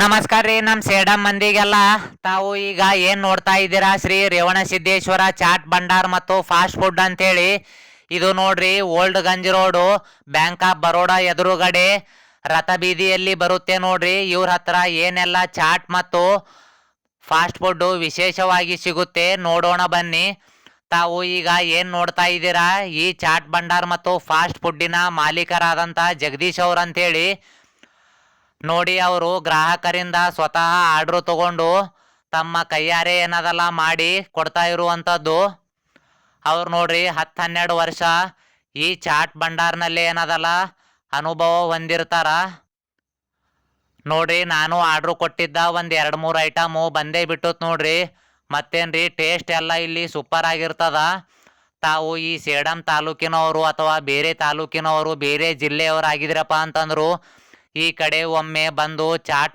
ನಮಸ್ಕಾರ ರೀ ನಮ್ಮ ಸೇಡಮ್ ಮಂದಿಗೆಲ್ಲ. ತಾವು ಈಗ ಏನು ನೋಡ್ತಾ ಇದ್ದೀರಾ? ಶ್ರೀ ರೇವಣ ಸಿದ್ದೇಶ್ವರ ಚಾಟ್ ಭಂಡಾರ್ ಮತ್ತು ಫಾಸ್ಟ್ ಫುಡ್ ಅಂತೇಳಿ. ಇದು ನೋಡ್ರಿ, old Ganj road, bank of Baroda ಎದುರುಗಡೆ. ರಥ ಬೀದಿಯಲ್ಲಿ ಬರುತ್ತೆ ನೋಡ್ರಿ, ಇವ್ರ ಹತ್ರ ಏನೆಲ್ಲ ಚಾಟ್ ಮತ್ತು ಫಾಸ್ಟ್ ಫುಡ್ಡು ವಿಶೇಷವಾಗಿ ಸಿಗುತ್ತೆ ನೋಡೋಣ ಬನ್ನಿ. ತಾವು ಈಗ ಏನು ನೋಡ್ತಾ ಇದ್ದೀರಾ? ಈ ಚಾಟ್ ಭಂಡಾರ್ ಮತ್ತು ಫಾಸ್ಟ್ ಫುಡ್ಡಿನ ಮಾಲೀಕರಾದಂಥ ಜಗದೀಶ್ ಅವ್ರು ಅಂತೇಳಿ. ನೋಡಿ ಅವರು ಗ್ರಾಹಕರಿಂದ ಸ್ವತಃ ಆರ್ಡ್ರು ತಗೊಂಡು ತಮ್ಮ ಕೈಯಾರೆ ಏನದಲ್ಲ ಮಾಡಿ ಕೊಡ್ತಾ ಇರುವಂಥದ್ದು. ಅವ್ರು ನೋಡ್ರಿ ಹತ್ತು ಹನ್ನೆರಡು ವರ್ಷ ಈ ಚಾಟ್ ಭಂಡಾರ್ನಲ್ಲಿ ಏನದಲ್ಲ ಅನುಭವ ಹೊಂದಿರ್ತಾರ. ನೋಡ್ರಿ ನಾನು ಆರ್ಡ್ರ್ ಕೊಟ್ಟಿದ್ದ ಒಂದು ಎರಡು ಮೂರು ಐಟಮು ಬಂದೇ ಬಿಟ್ಟುತ್ ನೋಡ್ರಿ. ಮತ್ತೇನ್ರಿ ಟೇಸ್ಟ್ ಎಲ್ಲ ಇಲ್ಲಿ ಸೂಪರ್ ಆಗಿರ್ತದ. ತಾವು ಈ ಸೇಡಂ ತಾಲೂಕಿನವರು ಅಥವಾ ಬೇರೆ ತಾಲೂಕಿನವರು ಬೇರೆ ಜಿಲ್ಲೆಯವರು ಆಗಿದ್ರಪ್ಪ ಅಂತಂದ್ರು ಈ ಕಡೆ ಒಮ್ಮೆ ಬಂದು ಚಾಟ್